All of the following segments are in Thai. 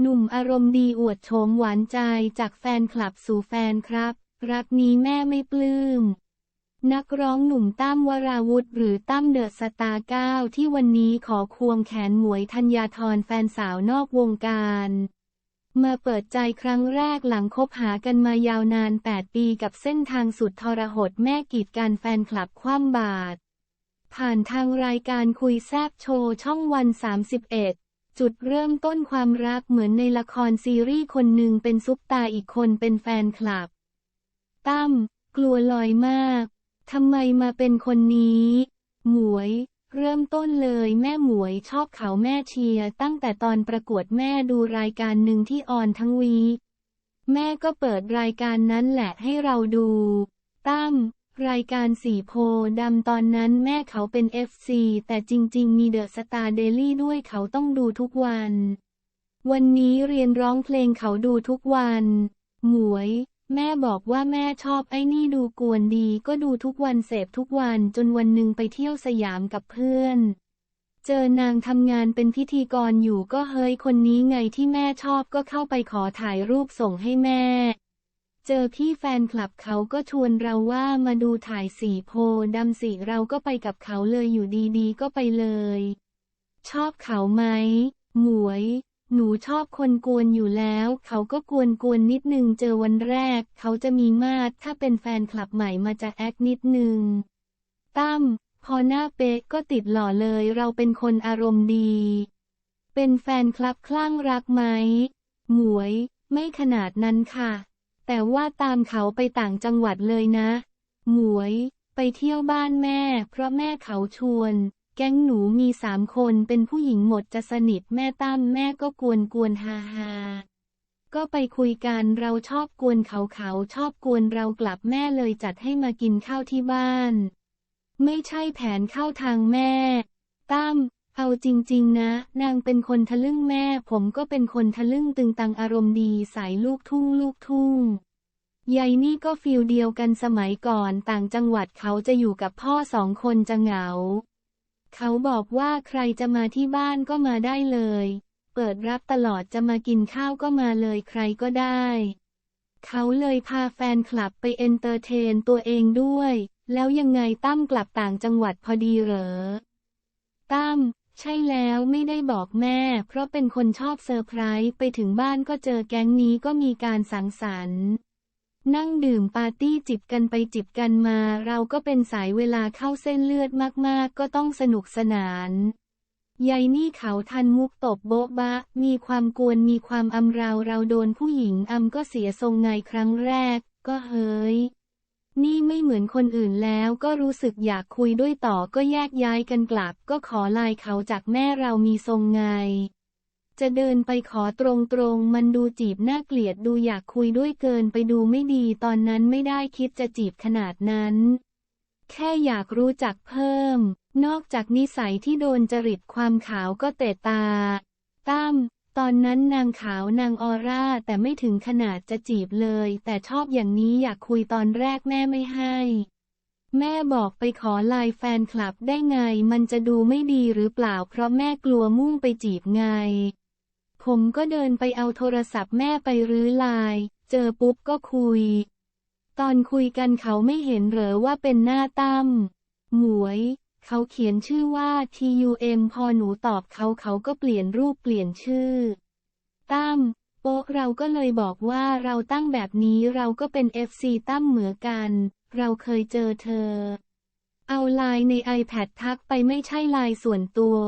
หนุ่มอารมณ์ดีอวดโฉมหวานใจจากแฟนคลับสู่แฟนครับ รักนี้แม่ไม่ปลื้ม นักร้องหนุ่มตั้มวราวุธหรือตั้มเดอะสตาร์เก้าที่วันนี้ขอควงแขนหมวยธัญญาธรแฟนสาวนอกวงการ มาเปิดใจครั้งแรกหลังคบหากันมายาวนาน 8 ปีกับเส้นทางสุดทรหดแม่กีดการแฟนคลับคว่ำบาตรผ่านทางรายการคุยแซบโชว์ช่องวัน 31 จุดเริ่มต้นความรักเหมือนในละครซีรีส์คนหนึ่งเป็นซุปตาอีกคนเป็นแฟนคลับ ตั้ม กลัวลอยมาก ทำไมมาเป็นคนนี้ หมวย เริ่มต้นเลยแม่หมวยชอบเขาแม่เชียร์ตั้งแต่ตอนประกวดแม่ดูรายการหนึ่งที่ออนทั้งวี แม่ก็เปิดรายการนั้นแหละให้เราดู ตั้ม รายการสีโพดำตอนนั้นแม่เขาเป็น FC แต่จริง ๆ มีเดอะสตาร์เดลี่ด้วยเขาต้องดูทุกวัน วันนี้เรียนร้องเพลงเขาดูทุกวัน หมวย แม่บอกว่าแม่ชอบไอ้นี่ดูกวนดีก็ดูทุกวันเสพทุกวันจนวันหนึ่งไปเที่ยวสยามกับเพื่อน เจอนางทำงานเป็นพิธีกรอยู่ก็เฮ้ยคนนี้ไงที่แม่ชอบก็เข้าไปขอถ่ายรูปส่งให้แม่ เจอพี่แฟนคลับเขาก็ชวนเราว่ามาดูถ่ายสีโพดำสีเราก็ไปกับเขาเลยอยู่ดีๆ ก็ไปเลย ชอบเขาไหมหมวย หนูชอบคนกวนอยู่แล้ว เขาก็กวนกวนนิดนึงเจอวันแรก เขาจะมีมาดถ้าเป็นแฟนคลับใหม่มาจะแอคนิดนึง ตั้มพอหน้าเป๊ะก็ติดหล่อเลยเราเป็นคนอารมณ์ดี เป็นแฟนคลับคลั่งรักไหมหมวย ไม่ขนาดนั้นค่ะ แต่ว่าตามเขาไปต่างจังหวัดเลยนะ หมวย ไปเที่ยวบ้านแม่ เพราะแม่เขาชวน แก๊งหนูมีสามคนเป็นผู้หญิงหมดจะสนิทแม่ตั้มแม่ก็กวนกวนฮาฮาก็ไปคุยกันเราชอบกวนเขาเขาชอบกวนเรากลับแม่เลยจัดให้มากินข้าวที่บ้าน ไม่ใช่แผนเข้าทางแม่ ตั้มเอาจริง ๆ นะ นางเป็นคนทะลึ่งแม่ ผมก็เป็นคนทะลึ่งตึงตังอารมณ์ดีสายลูกทุ่งลูกทุ่ง ยายนี่ก็ฟิลเดียวกันสมัยก่อนต่างจังหวัดเขาจะอยู่กับพ่อสองคนจะเหงา เขาบอกว่าใครจะมาที่บ้านก็มาได้เลย เปิดรับตลอดจะมากินข้าวก็มาเลยใครก็ได้ เขาเลยพาแฟนคลับไปเอนเตอร์เทนตัวเองด้วย แล้วยังไงตั้มกลับต่างจังหวัดพอดีเหรอ ตั้มใช่แล้วไม่ได้บอกแม่ เพราะเป็นคนชอบเซอร์ไพรส์ไปถึงบ้านก็เจอแก๊งนี้ก็มีการสังสรรค์ นั่งดื่มปาร์ตี้จิบกันไปจิบกันมา เราก็เป็นสายเวลาเข้าเส้นเลือดมากๆ ก็ต้องสนุกสนานยายนี่เขาทันมุกตบโบ๊ะบะ มีความกวนมีความอำเราเราโดนผู้หญิงอำก็เสียทรงไงครั้งแรก ก็เฮ้ย นี่ไม่เหมือนคนอื่นแล้วก็รู้สึกอยากคุยด้วยต่อก็แยกย้ายกันกลับ ก็ขอลน์เขาจากแม่เรามีทรงไง จะเดินไปขอตรงๆ มันดูจีบน่าเกลียดดูอยากคุยด้วยเกินไปดูไม่ดีตอนนั้นไม่ได้คิดจะจีบขนาดนั้น แค่อยากรู้จักเพิ่ม นอกจากนิสัยที่โดนจริตความขาวก็เตะตา ตั้มตอนนั้นนางขาวนางออร่าแต่ไม่ถึงขนาดจะจีบเลย แต่ชอบอย่างนี้อยากคุยตอนแรกแม่ไม่ให้ แม่บอกไปขอไลน์แฟนคลับได้ไง มันจะดูไม่ดีหรือเปล่า เพราะแม่กลัวมุ่งไปจีบไง มก็เดินไปเอาโทรศัพท์แม่ไปรื้อไลน์เจอปุ๊บก็คุย ตอนคุยกันเขาไม่เห็นเหรอว่าเป็นหน้าตั้มหมวย เขาเขียนชื่อว่า TUM พอหนูตอบเขาเขาก็เปลี่ยนรูปเปลี่ยนชื่อ ตั้มโป๊ะเราก็เลยบอกว่าเราตั้งแบบนี้เราก็เป็น FC ตั้มเหมือกัน เราเคยเจอเธอ เอาไลน์ใน iPad ทักไปไม่ใช่ไลน์ส่วนตัว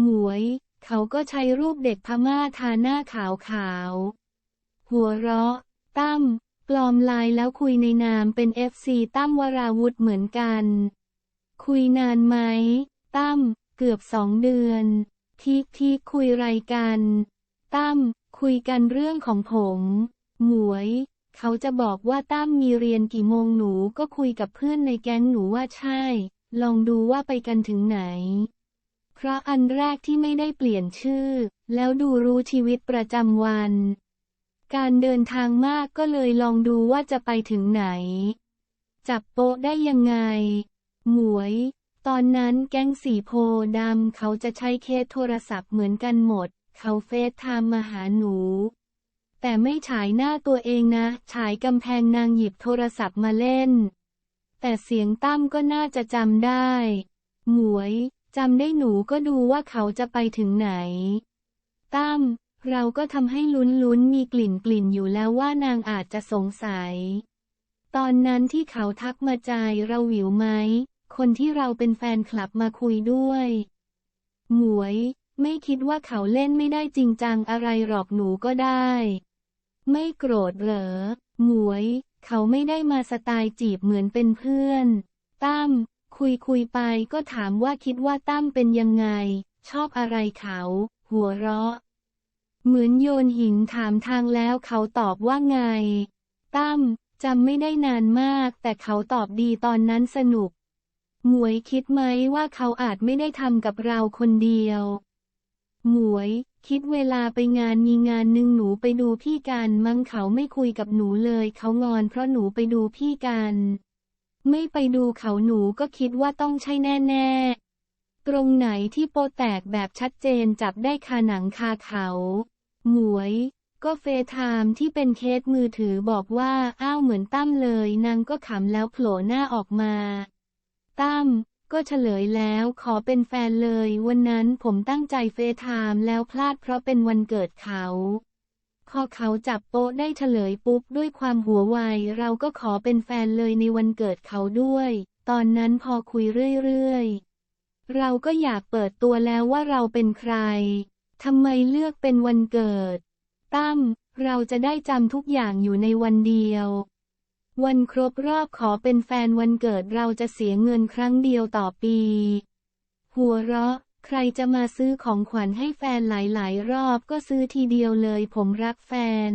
หมวย เขาก็ใช้รูปเด็กพม่าทาหน้าขาวขาวๆหัวเราะ ตั้มปลอมลน์แล้วคุยในนามเป็น FC ตั้มวราวุธเหมือนกัน คุยนานไหม ตั้ม เกือบสองเดือน ทีทีคุยไรกัน ตั้ม คุยกันเรื่องของผม หมวย เขาจะบอกว่าตั้มมีเรียนกี่โมงหนูก็คุยกับเพื่อนในแก๊งหนูว่าใช่ ลองดูว่าไปกันถึงไหน เพราะอันแรกที่ไม่ได้เปลี่ยนชื่อ แล้วดูรู้ชีวิตประจำวัน การเดินทางมากก็เลยลองดูว่าจะไปถึงไหน จับโป๊ะได้ยังไง หมวย ตอนนั้นแก๊งสีโพดำเขาจะใช้เคสโทรศัพท์เหมือนกันหมด เขาเฟซไทม์มาหาหนู แต่ไม่ฉายหน้าตัวเองนะ ฉายกำแพงนางหยิบโทรศัพท์มาเล่น แต่เสียงตั้มก็น่าจะจำได้ หมวย จำได้หนูก็ดูว่าเขาจะไปถึงไหน ตั้ม เราก็ทำให้ลุ้นๆมีกลิ่นกลิ่นอยู่แล้วว่านางอาจจะสงสัย ตอนนั้นที่เขาทักมาใจเราหวิวไหม คนที่เราเป็นแฟนคลับมาคุยด้วย หมวย ไม่คิดว่าเขาเล่นไม่ได้จริงจังอะไรหรอกหนูก็ได้ ไม่โกรธเหรอ หมวย เขาไม่ได้มาสไตล์จีบเหมือนเป็นเพื่อน ตั้ม คุยคุยไปก็ถามว่าคิดว่าตั้มเป็นยังไง ชอบอะไรเขา หัวเราะ เหมือนโยนหินถามทางแล้วเขาตอบว่าไง ตั้มจำไม่ได้นานมาก แต่เขาตอบดีตอนนั้นสนุก หมวยคิดไหมว่าเขาอาจไม่ได้ทำกับเราคนเดียว หมวย คิดเวลาไปงานมีงานหนึ่งหนูไปดูพี่กัน มั้งเขาไม่คุยกับหนูเลย เขางอนเพราะหนูไปดูพี่กัน ไม่ไปดูเขาหนูก็คิดว่าต้องใช่แน่ๆ ตรงไหนที่โปแตกแบบชัดเจนจับได้คาหนังคาเขา หมวย ก็เฟซไทม์ที่เป็นเคสมือถือบอกว่า อ้าวเหมือนตั้มเลยนางก็ขำแล้วโผล่หน้าออกมา ตั้มก็เฉลยแล้วขอเป็นแฟนเลย วันนั้นผมตั้งใจเฟซไทม์แล้วพลาดเพราะเป็นวันเกิดเขา พอเขาจับโป๊ะได้เฉลยปุ๊บด้วยความหัวไวเราก็ขอเป็นแฟนเลยในวันเกิดเขาด้วย ตอนนั้นพอคุยเรื่อยๆ เราก็อยากเปิดตัวแล้วว่าเราเป็นใครทำไมเลือกเป็นวันเกิด ตั้มเราจะได้จำทุกอย่างอยู่ในวันเดียว วันครบรอบขอเป็นแฟนวันเกิดเราจะเสียเงินครั้งเดียวต่อปี หัวเราะ ใครจะมาซื้อของขวัญให้แฟนหลายๆ รอบก็ซื้อทีเดียวเลยผมรักแฟน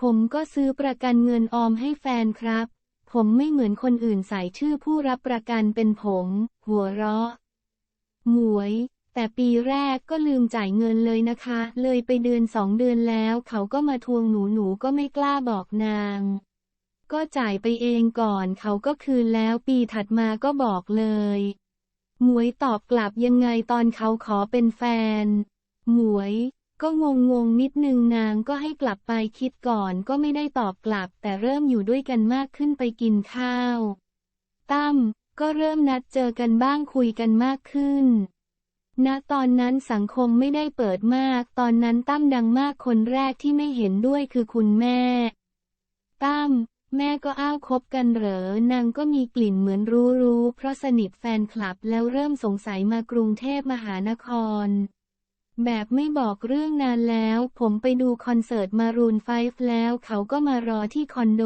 ผมก็ซื้อประกันเงินออมให้แฟนครับ ผมไม่เหมือนคนอื่นใส่ชื่อผู้รับประกันเป็นผม หัวเราะหมวย แต่ปีแรกก็ลืมจ่ายเงินเลยนะคะ เลยไปเดือนสองเดือนแล้ว เขาก็มาทวงหนูหนูก็ไม่กล้าบอกนาง ก็จ่ายไปเองก่อนเขาก็คืนแล้วปีถัดมาก็บอกเลย หมวยตอบกลับยังไงตอนเขาขอเป็นแฟน หมวย ก็งงงๆนิดนึงนางก็ให้กลับไปคิดก่อนก็ไม่ได้ตอบกลับ แต่เริ่มอยู่ด้วยกันมากขึ้นไปกินข้าว ตั้มก็เริ่มนัดเจอกันบ้างคุยกันมากขึ้นณตอนนั้นสังคมไม่ได้เปิดมาก ตอนนั้นตั้มดังมากคนแรกที่ไม่เห็นด้วยคือคุณแม่ ตั้ม แม่ก็อ้าวคบกันเหรอนางก็มีกลิ่นเหมือนรู้รู้ เพราะสนิทแฟนคลับแล้วเริ่มสงสัยมากรุงเทพมหานคร แบบไม่บอกเรื่องนานแล้ว ผมไปดูคอนเสิร์ตมารูนไฟฟ์แล้วเขาก็มารอที่คอนโด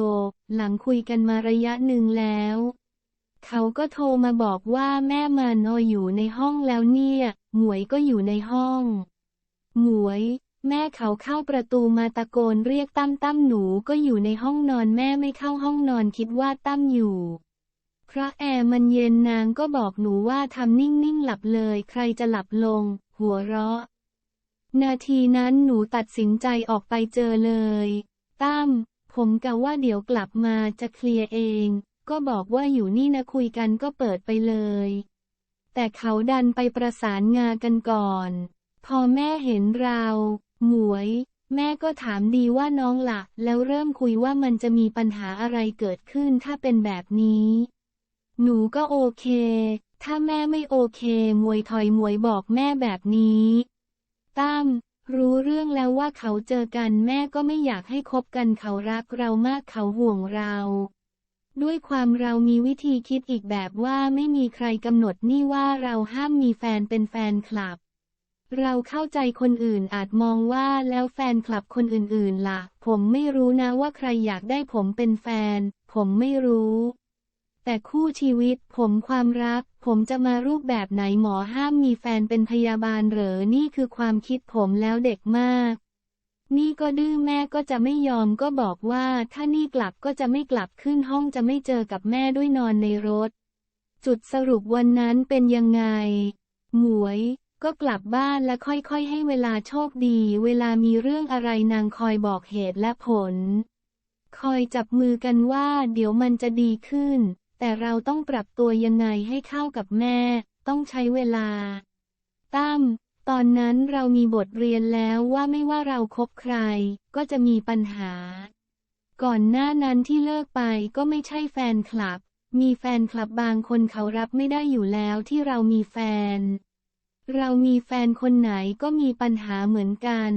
หลังคุยกันมาระยะหนึ่งแล้ว เขาก็โทรมาบอกว่าแม่มันโออยู่ในห้องแล้วเนี่ย หมวยก็อยู่ในห้อง หมวย แม่เขาเข้าประตูมาตะโกนเรียกตั้มตั้มหนูก็อยู่ในห้องนอนแม่ไม่เข้าห้องนอนคิดว่าตั้มอยู่ เพราะแอร์มันเย็นนางก็บอกหนูว่าทำนิ่งๆหลับเลย ใครจะหลับลง หัวเราะ นาทีนั้นหนูตัดสินใจออกไปเจอเลย ตั้ม ผมกะว่าเดี๋ยวกลับมาจะเคลียร์เอง ก็บอกว่าอยู่นี่นะคุยกันก็เปิดไปเลย แต่เขาดันไปประสานงากันก่อน พอแม่เห็นเรา หมวย แม่ก็ถามดีว่าน้องละ่ะ แล้วเริ่มคุยว่ามันจะมีปัญหาอะไรเกิดขึ้นถ้าเป็นแบบนี้ หนูก็โอเค ถ้าแม่ไม่โอเค มวยถอยมวยบอกแม่แบบนี้ตั้มรู้เรื่องแล้วว่าเขาเจอกันแม่ก็ไม่อยากให้คบกันเขารักเรามากเขาห่วงเรา ด้วยความเรามีวิธีคิดอีกแบบว่าไม่มีใครกำหนดนี่ว่าเราห้ามมีแฟนเป็นแฟนคลับ เราเข้าใจคนอื่นอาจมองว่าแล้วแฟนคลับคนอื่นๆล่ะ ผมไม่รู้นะว่าใครอยากได้ผมเป็นแฟน ผมไม่รู้ แต่คู่ชีวิต ผมความรัก ผมจะมารูปแบบไหนหมอห้ามมีแฟนเป็นพยาบาลเหรอนี่คือความคิดผมแล้วเด็กมากนี่ก็ดื้อแม่ก็จะไม่ยอมก็บอกว่าถ้านี่กลับก็จะไม่กลับขึ้นห้องจะไม่เจอกับแม่ด้วยนอนในรถ จุดสรุปวันนั้นเป็นยังไง หมวย ก็กลับบ้านและค่อยๆ ให้เวลาโชคดี เวลามีเรื่องอะไรนางคอยบอกเหตุและผล คอยจับมือกันว่า เดี๋ยวมันจะดีขึ้น แต่เราต้องปรับตัวยังไงให้เข้ากับแม่ ต้องใช้เวลา ตั้ม ตอนนั้นเรามีบทเรียนแล้วว่าไม่ว่าเราคบใคร ก็จะมีปัญหา ก่อนหน้านั้นที่เลิกไปก็ไม่ใช่แฟนคลับ มีแฟนคลับบางคนเขารับไม่ได้อยู่แล้วที่เรามีแฟน เรามีแฟนคนไหนก็มีปัญหาเหมือนกัน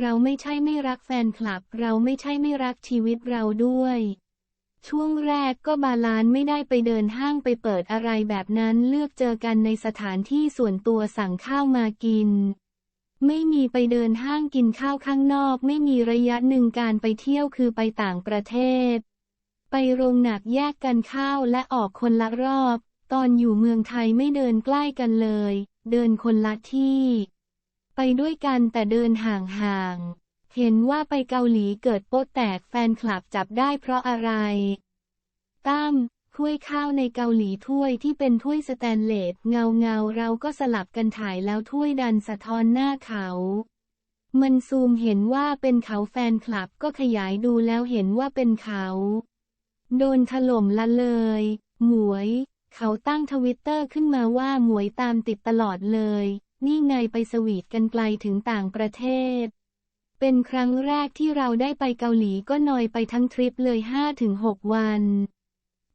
เราไม่ใช่ไม่รักแฟนคลับ เราไม่ใช่ไม่รักชีวิตเราด้วย ช่วงแรกก็บาลานไม่ได้ไปเดินห้างไปเปิดอะไรแบบนั้นเลือกเจอกันในสถานที่ส่วนตัวสั่งข้าวมากิน ไม่มีไปเดินห้างกินข้าวข้างนอก ไม่มีระยะหนึ่งการไปเที่ยวคือไปต่างประเทศ ไปโรงหนักแยกกันข้าวและออกคนละรอบ ตอนอยู่เมืองไทยไม่เดินใกล้กันเลย เดินคนละที่ ไปด้วยกันแต่เดินห่างๆ เห็นว่าไปเกาหลีเกิดโป๊ะแตกแฟนคลับจับได้เพราะอะไร ตั้มถ้วยข้าวในเกาหลีถ้วยที่เป็นถ้วยสแตนเลสเงาเงาๆเราก็สลับกันถ่ายแล้วถ้วยดันสะท้อนหน้าเขา มันซูมเห็นว่าเป็นเขาแฟนคลับก็ขยายดูแล้วเห็นว่าเป็นเขา โดนถล่มละเลย หมวย เขาตั้งทวิตเตอร์ขึ้นมาว่าหมวยตามติดตลอดเลย นี่ไงไปสวีทกันไกลถึงต่างประเทศ เป็นครั้งแรกที่เราได้ไปเกาหลีก็นอยไปทั้งทริปเลย 5-6 วัน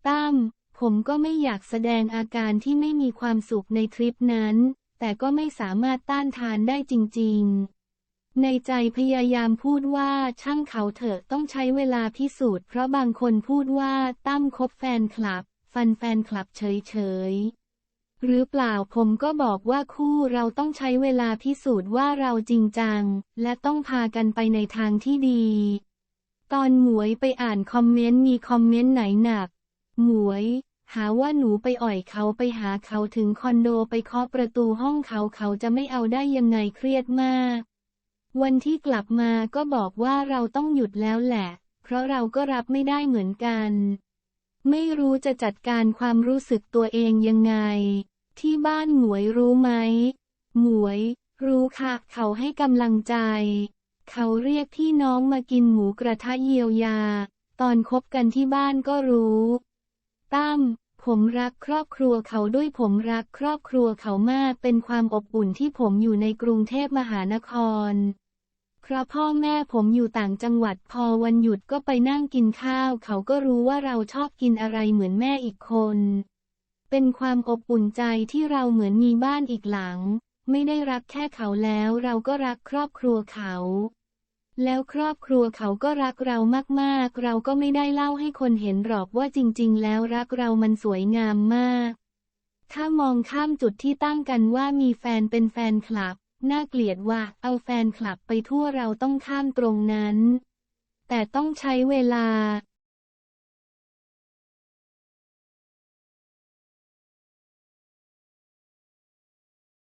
ตั้มผมก็ไม่อยากแสดงอาการที่ไม่มีความสุขในทริปนั้น แต่ก็ไม่สามารถต้านทานได้จริง ๆ ในใจพยายามพูดว่าช่างเขาเถอะต้องใช้เวลาพิสูจน์เพราะบางคนพูดว่าตั้มคบแฟนคลับ ฟันแฟนคลับเฉยๆ หรือเปล่าผมก็บอกว่าคู่เราต้องใช้เวลาพิสูจน์ว่าเราจริงจัง และต้องพากันไปในทางที่ดี ตอนหมวยไปอ่านคอมเมนต์มีคอมเมนต์ไหนหนัก หมวย หาว่าหนูไปอ่อยเขาไปหาเขาถึงคอนโดไปเคาะประตูห้องเขาเขาจะไม่เอาได้ยังไงเครียดมาก วันที่กลับมาก็บอกว่าเราต้องหยุดแล้วแหละ เพราะเราก็รับไม่ได้เหมือนกัน ไม่รู้จะจัดการความรู้สึกตัวเองยังไง ที่บ้านหมวยรู้ไหม หมวย รู้ค่ะเขาให้กำลังใจ เขาเรียกพี่น้องมากินหมูกระทะเยียวยา ตอนคบกันที่บ้านก็รู้ ตั้ม ผมรักครอบครัวเขาด้วยผมรักครอบครัวเขามากเป็นความอบอุ่นที่ผมอยู่ในกรุงเทพมหานคร ราะพ่อแม่ผมอยู่ต่างจังหวัดพอวันหยุดก็ไปนั่งกินข้าว เขาก็รู้ว่าเราชอบกินอะไรเหมือนแม่อีกคน เป็นความอบอุ่นใจที่เราเหมือนมีบ้านอีกหลัง ไม่ได้รักแค่เขาแล้วเราก็รักครอบครัวเขา แล้วครอบครัวเขาก็รักเรามากๆ เราก็ไม่ได้เล่าให้คนเห็นหรอกว่าจริง ๆ แล้วรักเรามันสวยงามมาก ถ้ามองข้ามจุดที่ตั้งกันว่ามีแฟนเป็นแฟนคลับ น่าเกลียดว่าเอาแฟนคลับไปทั่วเราต้องข้ามตรงนั้น แต่ต้องใช้เวลา